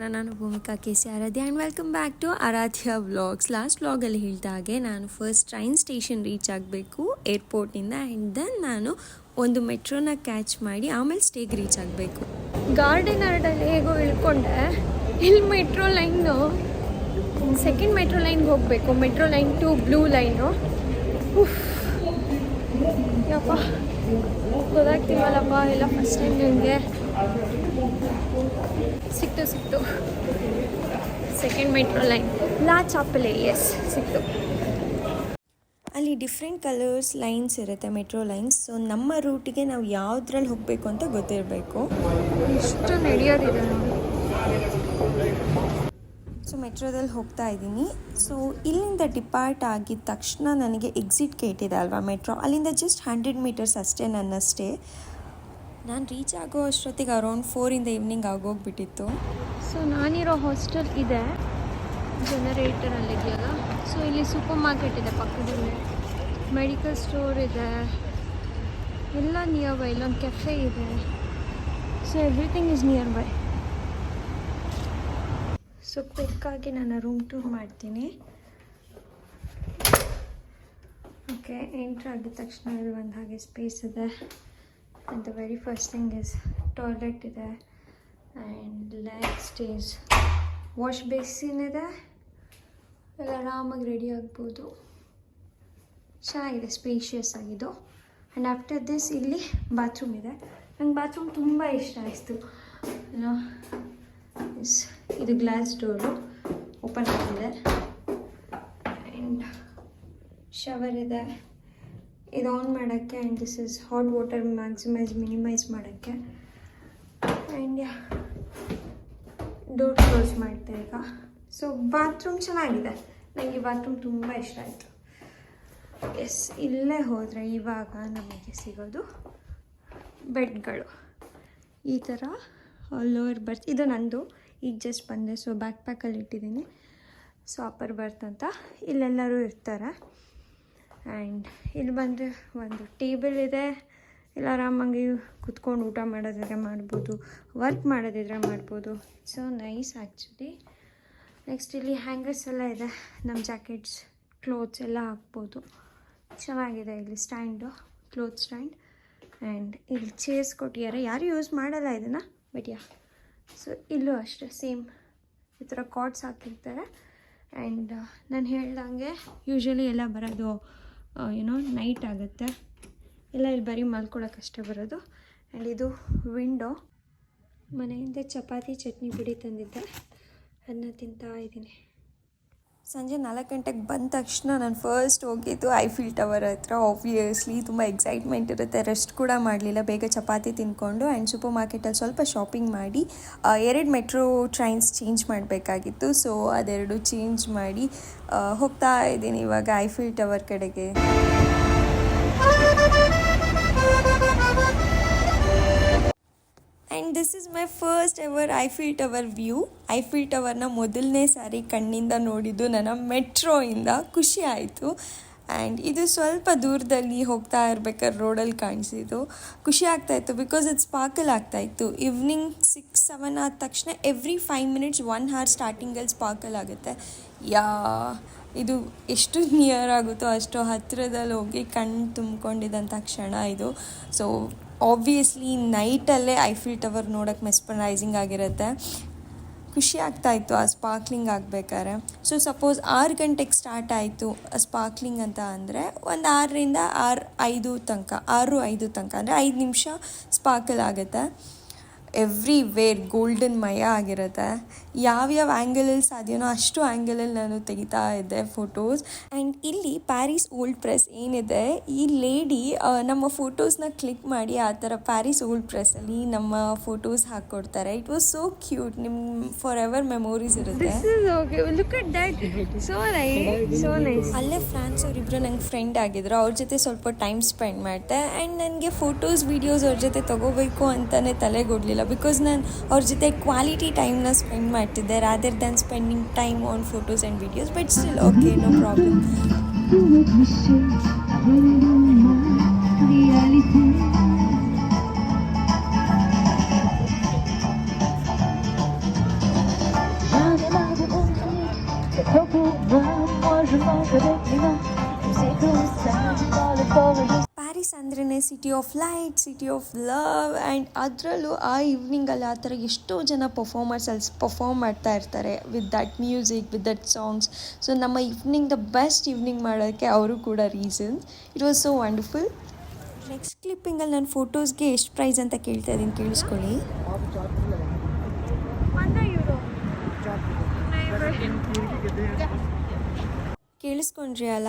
Rekha K C Aradhya and welcome back to Aradhya vlogs last ವ್ಲಾಗಲ್ಲಿ ಹೇಳ್ದ ಹಾಗೆ ನಾನು ಫಸ್ಟ್ ಟ್ರೈನ್ ಸ್ಟೇಷನ್ ರೀಚ್ ಆಗಬೇಕು ಏರ್ಪೋರ್ಟಿಂದ ಆ್ಯಂಡ್ ದೆನ್ ನಾನು ಒಂದು ಮೆಟ್ರೋನ ಕ್ಯಾಚ್ ಮಾಡಿ ಆಮೇಲೆ ಸ್ಟೇಗೆ ರೀಚ್ ಆಗಬೇಕು. ಗಾರ್ಡನ್ ಆರ್ಡಲ್ಲಿ ಹೇಗೋ ಇಳ್ಕೊಂಡೆ. ಇಲ್ಲಿ ಮೆಟ್ರೋ ಲೈನು ಸೆಕೆಂಡ್ ಮೆಟ್ರೋ ಲೈನ್ಗೆ ಹೋಗಬೇಕು. Metro line to blue line ಯಪ್ಪ. ಗೊತ್ತಾಗ್ತಿಲ್ವಲ್ಲಪ್ಪ ಎಲ್ಲ ಫಸ್ಟ್ ಟೈಮ್ ನನಗೆ ಸಿಕ್ತು ಸಿಕ್ತು. ಸೆಕೆಂಡ್ ಮೆಟ್ರೋ ಲೈನ್ ಲಾ ಚಾಪಲೆ ಎಸ್ ಸಿಕ್ತು. ಅಲ್ಲಿ ಡಿಫ್ರೆಂಟ್ ಕಲರ್ಸ್ ಲೈನ್ಸ್ ಇರುತ್ತೆ ಮೆಟ್ರೋ ಲೈನ್ಸ್ ಸೊ ನಮ್ಮ ರೂಟಿಗೆ ನಾವು ಯಾವುದ್ರಲ್ಲಿ ಹೋಗಬೇಕು ಅಂತ ಗೊತ್ತಿರಬೇಕು. ಇಷ್ಟು ನಡೆಯೋದಿದೆ ನೋಡಿ. ಸೊ ಮೆಟ್ರೋದಲ್ಲಿ ಹೋಗ್ತಾ ಇದ್ದೀನಿ. ಸೊ ಇಲ್ಲಿಂದ ಡಿಪಾರ್ಟ್ ಆಗಿದ ತಕ್ಷಣ ನನಗೆ ಎಕ್ಸಿಟ್ ಗೇಟ್ ಇದೆ ಅಲ್ವಾ ಮೆಟ್ರೋ? ಅಲ್ಲಿಂದ ಜಸ್ಟ್ ಹಂಡ್ರೆಡ್ ಮೀಟರ್ಸ್ ಅಷ್ಟೇ ನನ್ನ ಸ್ಟೇ ನಾನು ರೀಚ್ ಆಗೋ ಅಷ್ಟೊತ್ತಿಗೆ ಅರೌಂಡ್ ಫೋರಿಂದ ಈವ್ನಿಂಗ್ ಆಗೋಗ್ಬಿಟ್ಟಿತ್ತು. ಸೊ ನಾನಿರೋ ಹಾಸ್ಟೆಲ್ ಇದೆ. ಜನರೇಟರ್ ಅಲ್ಲಿದೆಯಲ್ಲ ಸೊ ಇಲ್ಲಿ ಸೂಪರ್ ಮಾರ್ಕೆಟ್ ಇದೆ ಪಕ್ಕದಲ್ಲಿ. ಮೆಡಿಕಲ್ ಸ್ಟೋರ್ ಇದೆ. ಎಲ್ಲ ನಿಯರ್ ಬೈ ಇಲ್ಲೊಂದು ಕೆಫೆ ಇದೆ. So everything is nearby so ಕ್ವಿಕ್ಕಾಗಿ ನಾನು ರೂಮ್ ಟೂರ್ ಮಾಡ್ತೀನಿ. ಓಕೆ ಎಂಟ್ರ್ ಆಗಿದ ತಕ್ಷಣ ಇಲ್ಲಿ ಒಂದು ಹಾಗೆ ಸ್ಪೇಸ್ ಇದೆ. And the very first thing is toilet ಇದೆ. And next is wash basin ಇದೆ. ಎಲ್ಲ ಆರಾಮಾಗಿ ರೆಡಿ ಆಗ್ಬೋದು. ಚೆನ್ನಾಗಿದೆ ಸ್ಪೇಷಿಯಸ್ ಆಗಿದ್ದು. ಆ್ಯಂಡ್ ಆಫ್ಟರ್ ದಿಸ್ ಇಲ್ಲಿ ಬಾತ್ರೂಮ್ ಇದೆ. ನಂಗೆ ಬಾತ್ರೂಮ್ ತುಂಬ ಇಷ್ಟ ಆಯಿತು. ಎಸ್ ಇದು ಗ್ಲಾಸ್ ಡೋರು ಓಪನ್ ಆಗಿದೆ. ಆ್ಯಂಡ್ ಶವರ್ ಇದೆ. ಇದು ಆನ್ ಮಾಡೋಕ್ಕೆ and this is hot water maximise minimise ಮಾಡೋಕ್ಕೆ. ಆ್ಯಂಡ್ ಡೋರ್ ಕ್ಲೋಸ್ ಮಾಡ್ತೆ ಈಗ. ಸೊ ಬಾತ್ರೂಮ್ ಚೆನ್ನಾಗಿದೆ. ನನಗೆ ಬಾತ್ರೂಮ್ ತುಂಬ ಇಷ್ಟ ಆಯಿತು. ಎಸ್ ಇಲ್ಲೇ ಹೋದರೆ ಇವಾಗ ನಮಗೆ ಸಿಗೋದು ಬೆಡ್ಗಳು. ಈ ಥರ ಲೋವರ್ ಬರ್ತ್ ಇದು ನಂದು. ಈಗ ಜಸ್ಟ್ ಬಂದೆ. ಸೊ ಬ್ಯಾಕ್ ಪ್ಯಾಕಲ್ಲಿ ಇಟ್ಟಿದ್ದೀನಿ. ಸೊ ಅಪ್ಪರ್ ಬರ್ತ್ ಅಂತ ಇಲ್ಲೆಲ್ಲರೂ ಇರ್ತಾರೆ. ಆ್ಯಂಡ್ ಇಲ್ಲಿ ಬಂದರೆ ಒಂದು ಟೇಬಲ್ ಇದೆ. ಇಲ್ಲ ಆರಾಮಾಗಿ ಕುತ್ಕೊಂಡು ಊಟ ಮಾಡೋದಿದ್ರೆ ಮಾಡ್ಬೋದು. ವರ್ಕ್ ಮಾಡೋದಿದ್ರೆ ಮಾಡ್ಬೋದು. ಸೊ ನೈಸ್ ಆ್ಯಕ್ಚುಲಿ ನೆಕ್ಸ್ಟ್ ಇಲ್ಲಿ ಹ್ಯಾಂಗರ್ಸ್ ಎಲ್ಲ ಇದೆ. ನಮ್ಮ ಜಾಕೆಟ್ಸ್ ಕ್ಲೋತ್ಸ್ ಎಲ್ಲ ಹಾಕ್ಬೋದು. ಚೆನ್ನಾಗಿದೆ ಇಲ್ಲಿ ಸ್ಟ್ಯಾಂಡು ಕ್ಲೋತ್ ಸ್ಟ್ಯಾಂಡ್ ಆ್ಯಂಡ್ ಇಲ್ಲಿ ಚೇರ್ಸ್ ಕೊಟ್ಟಿದ್ದಾರೆ. ಯಾರು ಯೂಸ್ ಮಾಡಲ್ಲ ಇದನ್ನು ಬಟ್ ಸೊ ಇಲ್ಲೂ ಅಷ್ಟೇ ಸೇಮ್ ಈ ಥರ ಕಾರ್ಡ್ಸ್ ಹಾಕಿರ್ತಾರೆ ಆ್ಯಂಡ್ ನಾನು ಹೇಳ್ದಂಗೆ ಯೂಶ್ವಲಿ ಎಲ್ಲ ಬರೋದು ಏನೋ ನೈಟ್ ಆಗುತ್ತೆ. ಎಲ್ಲ ಇಲ್ಲಿ ಬರೀ ಮಲ್ಕೊಳ್ಳೋಕ್ಕಷ್ಟೇ ಬರೋದು. ಆ್ಯಂಡ್ ಇದು ವಿಂಡೋ ಮನೆಯಿಂದ ಚಪಾತಿ, ಚಟ್ನಿ ಪುಡಿ ತಂದಿದ್ದೆ. ಅದನ್ನ ತಿಂತಾ ಇದ್ದೀನಿ. ಸಂಜೆ ನಾಲ್ಕು ಗಂಟೆಗೆ ಬಂದ ತಕ್ಷಣ ನಾನು ಫಸ್ಟ್ ಹೋಗಿದ್ದು ಐಫಿಲ್ ಟವರ್ ಹತ್ರ. ಆಬ್ವಿಯಸ್ಲಿ ತುಂಬ ಎಕ್ಸೈಟ್ಮೆಂಟ್ ಇರುತ್ತೆ. ರೆಸ್ಟ್ ಕೂಡ ಮಾಡಲಿಲ್ಲ. ಬೇಗ ಚಪಾತಿ ತಿಂದ್ಕೊಂಡು ಆ್ಯಂಡ್ ಸೂಪರ್ ಮಾರ್ಕೆಟಲ್ಲಿ ಸ್ವಲ್ಪ ಶಾಪಿಂಗ್ ಮಾಡಿ ಎರಡು ಮೆಟ್ರೋ ಟ್ರೈನ್ಸ್ ಚೇಂಜ್ ಮಾಡಬೇಕಾಗಿತ್ತು. ಸೊ ಅದೆರಡು ಚೇಂಜ್ ಮಾಡಿ ಹೋಗ್ತಾ ಇದ್ದೀನಿ ಇವಾಗ ಐಫಿಲ್ ಟವರ್ ಕಡೆಗೆ. This is my first ever Eiffel Tower view Eiffel ಟವರ್ನ ಮೊದಲನೇ ಸಾರಿ ಕಣ್ಣಿಂದ ನೋಡಿದ್ದು ನನ್ನ ಮೆಟ್ರೋಯಿಂದ ಖುಷಿ ಆಯಿತು. ಆ್ಯಂಡ್ ಇದು ಸ್ವಲ್ಪ ದೂರದಲ್ಲಿ ಹೋಗ್ತಾ ಇರ್ಬೇಕಾದ್ರೆ ರೋಡಲ್ಲಿ ಕಾಣಿಸಿದ್ದು. ಖುಷಿ ಆಗ್ತಾಯಿತ್ತು ಬಿಕಾಸ್ ಇದು ಸ್ಪಾರ್ಕಲ್ ಆಗ್ತಾಯಿತ್ತು ಈವ್ನಿಂಗ್ ಸಿಕ್ಸ್ ಸೆವೆನ್ ಆದ ತಕ್ಷಣ every five minutes one hour ಸ್ಟಾರ್ಟಿಂಗಲ್ಲಿ ಸ್ಪಾರ್ಕಲ್ ಆಗುತ್ತೆ. ಯಾ, ಇದು ಎಷ್ಟು ನಿಯರ್ ಆಗುತ್ತೋ ಅಷ್ಟು ಹತ್ತಿರದಲ್ಲಿ ಹೋಗಿ ಕಣ್ಣು ತುಂಬಿಕೊಂಡಿದ್ದಂಥ ಕ್ಷಣ ಇದು. ಸೊ ಆಬ್ವಿಯಸ್ಲಿ ನೈಟಲ್ಲೇ ಐಫಿಲ್ ಟವರ್ ನೋಡೋಕ್ಕೆ ಮೆಸ್ಪರೈಸಿಂಗ್ ಆಗಿರುತ್ತೆ. ಖುಷಿ ಆಗ್ತಾಯಿತ್ತು ಆ ಸ್ಪಾರ್ಕ್ಲಿಂಗ್ ಆಗಬೇಕಾದ್ರೆ. ಸೊ ಸಪೋಸ್ ಆರು ಗಂಟೆಗೆ ಸ್ಟಾರ್ಟ್ ಆಯಿತು ಸ್ಪಾರ್ಕ್ಲಿಂಗ್ ಅಂತ ಅಂದರೆ ಒಂದು ಆರರಿಂದ ಆರು ಐದು ತನಕ, ಆರು ಐದು ತನಕ ಅಂದರೆ ಐದು ನಿಮಿಷ ಸ್ಪಾರ್ಕಲ್ ಆಗುತ್ತೆ. ಎವ್ರಿ ವೇರ್ ಗೋಲ್ಡನ್ ಮಯ ಆಗಿರುತ್ತೆ. ಯಾವ್ಯಾವ ಆ್ಯಂಗಲಲ್ಲಿ ಸಾಧ್ಯನೋ ಅಷ್ಟು ಆ್ಯಂಗಲಲ್ಲಿ ನಾನು ತೆಗಿತಾ ಇದ್ದೆ ಫೋಟೋಸ್ ಆ್ಯಂಡ್ ಇಲ್ಲಿ ಪ್ಯಾರಿಸ್ ಓಲ್ಡ್ ಪ್ರೆಸ್ ಏನಿದೆ ಈ ಲೇಡಿ ನಮ್ಮ ಫೋಟೋಸ್ನ ಕ್ಲಿಕ್ ಮಾಡಿ ಆ ಥರ ಪ್ಯಾರಿಸ್ ಓಲ್ಡ್ ಪ್ರೆಸ್ಸಲ್ಲಿ ನಮ್ಮ ಫೋಟೋಸ್ ಹಾಕ್ಕೊಡ್ತಾರೆ ಇಟ್ ವಾಸ್ ಸೋ ಕ್ಯೂಟ್ ನಿಮ್ಮ ಫಾರ್ ಎವರ್ ಮೆಮೊರೀಸ್ ಇರುತ್ತೆ ಅಲ್ಲೇ ಫ್ರಾನ್ಸ್ ಅವರಿಬ್ರು ನಂಗೆ ಫ್ರೆಂಡ್ ಆಗಿದ್ರು. ಅವ್ರ ಜೊತೆ ಸ್ವಲ್ಪ ಟೈಮ್ ಸ್ಪೆಂಡ್ ಮಾಡಿದೆ. ಆ್ಯಂಡ್ ನನಗೆ ಫೋಟೋಸ್ ವೀಡಿಯೋಸ್ ಅವ್ರ ಜೊತೆ ತಗೋಬೇಕು ಅಂತಲೇ ತಲೆಗೊಡ್ಲಿಲ್ಲ ಬಿಕಾಸ್ ನಾನು ಅವ್ರ ಜೊತೆ ಕ್ವಾಲಿಟಿ ಟೈಮ್ನ ಸ್ಪೆಂಡ್ ಮಾಡ್ತಿದ್ದೆ rather than spending time on photos and videos but still okay no problem Cette eau pour moi, moi je mange avec les mains. C'est comme ça, dans le corps et je Paris ಅಂದ್ರೇ city of light city of love and ಅದರಲ್ಲೂ ಆ ಈವ್ನಿಂಗಲ್ಲಿ ಆ ಥರ ಎಷ್ಟೋ ಜನ performers ಅಲ್ಲಿ perform ಮಾಡ್ತಾ ಇರ್ತಾರೆ with that music with that songs so ನಮ್ಮ ಈವ್ನಿಂಗ್ ದ ಬೆಸ್ಟ್ ಈವ್ನಿಂಗ್ ಮಾಡೋಕ್ಕೆ ಅವರು ಕೂಡ reasons it was so wonderful next ಕ್ಲಿಪ್ಪಿಂಗಲ್ಲಿ ನಾನು ಫೋಟೋಸ್ಗೆ ಎಷ್ಟು ಪ್ರೈಸ್ ಅಂತ ಕೇಳ್ತಾ ಇದ್ದೀನಿ ಕೇಳಿಸ್ಕೊಳ್ಳಿ. ಕೇಳಿಸ್ಕೊಂಡ್ರಿ ಅಲ್ಲ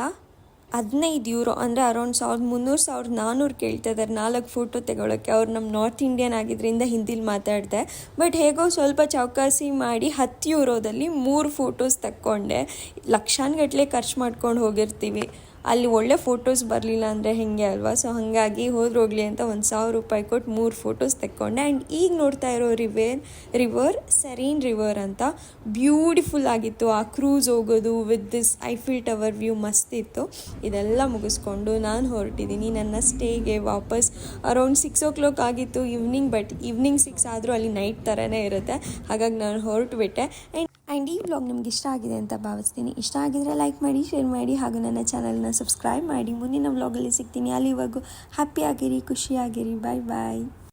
ಹದಿನೈದು ಯೂರೋ ಅಂದರೆ ಅರೌಂಡ್ ಸಾವಿರದ ಮುನ್ನೂರು, ಸಾವಿರದ ನಾನ್ನೂರು ಕೇಳ್ತಾ ಇದ್ದಾರೆ ನಾಲ್ಕು ಫೋಟೋ ತಗೊಳ್ಳೋಕ್ಕೆ ಅವ್ರು ನಮ್ಮ ನಾರ್ತ್ ಇಂಡಿಯನ್ ಆಗಿದ್ದರಿಂದ ಹಿಂದಿಲಿ ಮಾತಾಡಿದೆ. ಬಟ್ ಹೇಗೋ ಸ್ವಲ್ಪ ಚೌಕಾಸಿ ಮಾಡಿ ಹತ್ತು ಯೂರೋದಲ್ಲಿ ಮೂರು ಫೋಟೋಸ್ ತಕ್ಕೊಂಡೆ. ಲಕ್ಷಾನ್ಗಟ್ಟಲೆ ಖರ್ಚು ಮಾಡ್ಕೊಂಡು ಹೋಗಿರ್ತೀವಿ. ಅಲ್ಲಿ ಒಳ್ಳೆ ಫೋಟೋಸ್ ಬರಲಿಲ್ಲ ಅಂದರೆ ಹೇಗೆ ಅಲ್ವಾ? ಸೊ ಹಾಗಾಗಿ ಹೋದ್ರೆ ಹೋಗಲಿ ಅಂತ ಒಂದು ಸಾವಿರ ರೂಪಾಯಿ ಕೊಟ್ಟು ಮೂರು ಫೋಟೋಸ್ ತೆಕ್ಕೊಂಡೆ. ಆ್ಯಂಡ್ ಈಗ ನೋಡ್ತಾ ಇರೋ ರಿವೇರ್ ರಿವರ್ ಸೆರೀನ್ ರಿವರ್ ಅಂತ ಬ್ಯೂಟಿಫುಲ್ ಆಗಿತ್ತು. ಆ ಕ್ರೂಸ್ ಹೋಗೋದು with this Eiffel Tower view ಮಸ್ತ್ ಇತ್ತು. ಇದೆಲ್ಲ ಮುಗಿಸ್ಕೊಂಡು ನಾನು ಹೊರಟಿದ್ದೀನಿ ನನ್ನ ಸ್ಟೇಗೆ ವಾಪಸ್ ಅರೌಂಡ್ ಸಿಕ್ಸ್ ಓ ಕ್ಲಾಕ್ ಆಗಿತ್ತು ಈವ್ನಿಂಗ್ ಬಟ್ ಈವ್ನಿಂಗ್ ಸಿಕ್ಸ್ ಆದರೂ ಅಲ್ಲಿ ನೈಟ್ ಥರನೇ ಇರುತ್ತೆ. ಹಾಗಾಗಿ ನಾನು ಹೊರಟುಬಿಟ್ಟೆ. ಆ್ಯಂಡ್ ಆ್ಯಂಡ್ ಈ ವ್ಲಾಗ್ ನಿಮ್ಗೆ ಇಷ್ಟ ಆಗಿದೆ ಅಂತ ಭಾವಿಸ್ತೀನಿ. ಇಷ್ಟ ಆಗಿದ್ರೆ ಲೈಕ್ ಮಾಡಿ, ಶೇರ್ ಮಾಡಿ ಹಾಗೂ ನನ್ನ ಚಾನಲ್ನ ಸಬ್ಸ್ಕ್ರೈಬ್ ಮಾಡಿ. ಮುಂದಿನ ವ್ಲಾಗಲ್ಲಿ ಸಿಗ್ತೀನಿ. ಅಲ್ಲಿವರೆಗೂ ಹ್ಯಾಪಿ ಆಗಿರಿ ಖುಷಿಯಾಗಿರಿ. ಬಾಯ್ ಬಾಯ್.